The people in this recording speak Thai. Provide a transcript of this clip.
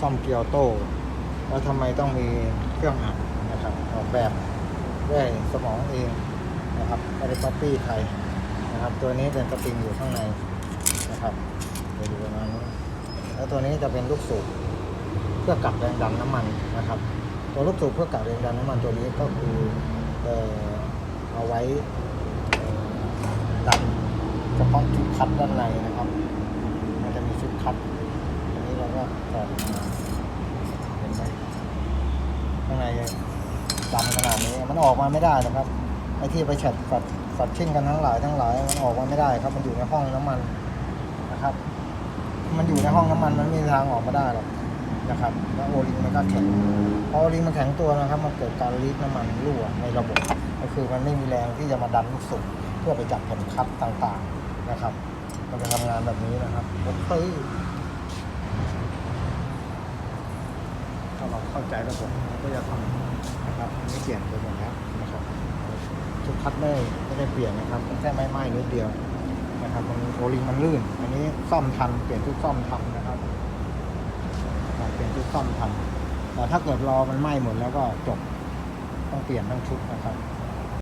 ซ่อมเกียร์ออโต้แล้วทำไมต้องมีเครื่องอัดนะครับออกแบบด้วยสมองเองนะครับไม่ได้ก๊อปปี้ใครนะครับ ตัวนี้เป็นสปริงอยู่ข้างในนะครับเดี๋ยวดูประมาณนี้แล้วตัวนี้จะเป็นลูกสูบเพื่อกักแรงดันน้ำมันนะครับ ตัวลูกสูบเพื่อกักแรงดันน้ำมันตัวนี้ก็คือเอ่อเอาไว้ดันเฉพาะชุดคัดด้านในนะครับ มันจะมีชุดคัด เราดเห็นไหมข้างในดำขนาดนี้มันออกมาไม่ได้นะครับไอ้ที่ไปแฉดฝัดฝัดชิ่งกันทั้งหลายทั้งหลายมันออกมาไม่ได้ครับมันอยู่ในห้องน้ำมันนะครับ มันอยู่ในห้องน้ำมันมันไม่มีทางออกมาได้หรอกนะครับแล้วโอลิงมันก็แข็งพอโอลิงมันแข็งตัวนะครับ มันเกิดการลีกน้ำมันรั่วในระบบ ก็คือมันไม่มีแรงที่จะมาดันลูกสูบเพื่อไปจับแผ่นคัดต่างๆนะครับ มันจะทำงานแบบนี้นะครับโอ้ยถ้า เราเข้าใจระบบเราก็จะทำนะครับไม่เปลี่ยนไปหมดแล้วนะครับชุดคัดไม่ไม่ได้เปลี่ยนนะครับแค่ไม้ไม้นิดเดียวนะครับตรงนี้โอลิงมันลื่น อันนี้ซ่อมทันเปลี่ยนชุดซ่อมทันนะครับเปลี่ยนชุดซ่อมทันแต่ถ้าเกิดรอมันไหม้หมดแล้วก็จบต้องเปลี่ยนทั้งชุดนะครับ